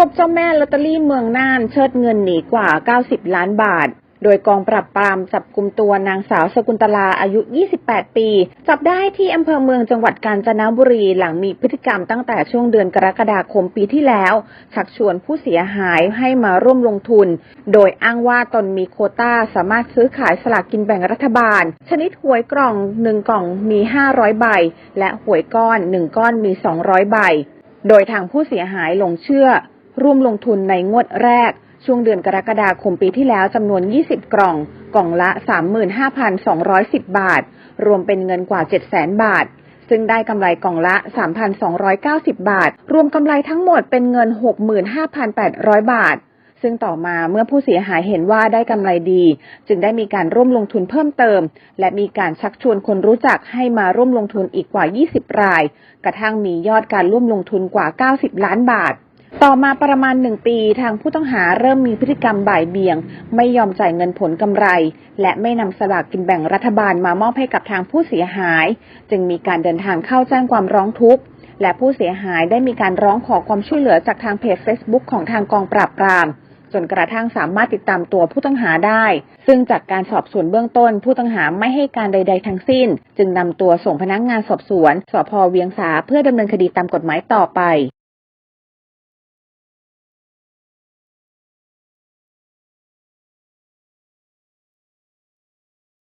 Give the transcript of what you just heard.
วบเจ้าแม่ลอตเตอรี่เมืองน่าน เชิดเงินหนีกว่า 90 ล้านบาท โดยกองปราบปรามจับกลุ่มตัวนางสาวสกุลตลาอายุ 28 ปี จับได้ที่อำเภอเมืองจังหวัดกาญจนบุรีหลังมีพฤติกรรมตั้งแต่ช่วงเดือนกรกฎาคมปีที่แล้ว ชักชวนผู้เสียหายให้มาร่วมลงทุน โดยอ้างว่าตนมีโคต้าสามารถซื้อขายสลากกินแบ่งรัฐบาล ชนิดหวยกล่อง1กล่องมี 500 ใบ และหวยก้อน1ก้อนมี 200 ใบโดยทางผู้เสียหายหลงเชื่อ ร่วมลงทุนในงวดแรก ช่วงเดือนกรกฎาคมปีที่แล้วจำนวน 20 กล่อง กล่องละ 35,210 บาท รวมเป็นเงินกว่า 700,000 บาท ซึ่งได้กำไรกล่องละ 3,290 บาท รวมกำไรทั้งหมดเป็นเงิน 65,800 บาทซึ่งต่อมาเมื่อผู้เสียหายเห็นว่าได้กำไรดี จึงได้มีการร่วมลงทุนเพิ่มเติม และมีการชักชวนคนรู้จักให้มาร่วมลงทุนอีกกว่า 20 ราย กระทั่งมียอดการร่วมลงทุนกว่า 90 ล้านบาท ต่อมาประมาณหนึ่งปีทางผู้ต้องหาเริ่มมีพฤติกรรมบ่ายเบี่ยง ไม่ยอมจ่ายเงินผลกำไร และไม่นำสลากกินแบ่งรัฐบาลมามอบให้กับทางผู้เสียหาย จึงมีการเดินทางเข้าแจ้งความร้องทุกข์และผู้เสียหายได้มีการร้องขอความช่วยเหลือจากทางเพจ Facebook ของทางกองปราบปราม จนกระทั่งสามารถติดตามตัวผู้ต้องหาได้ ซึ่งจากการสอบสวนเบื้องต้น ผู้ต้องหาไม่ให้การใด ๆ ทั้งสิ้น จึงนำตัวส่งพนักงานสอบสวนสพเวียงสาเพื่อดำเนินคดีตามกฎหมายต่อไป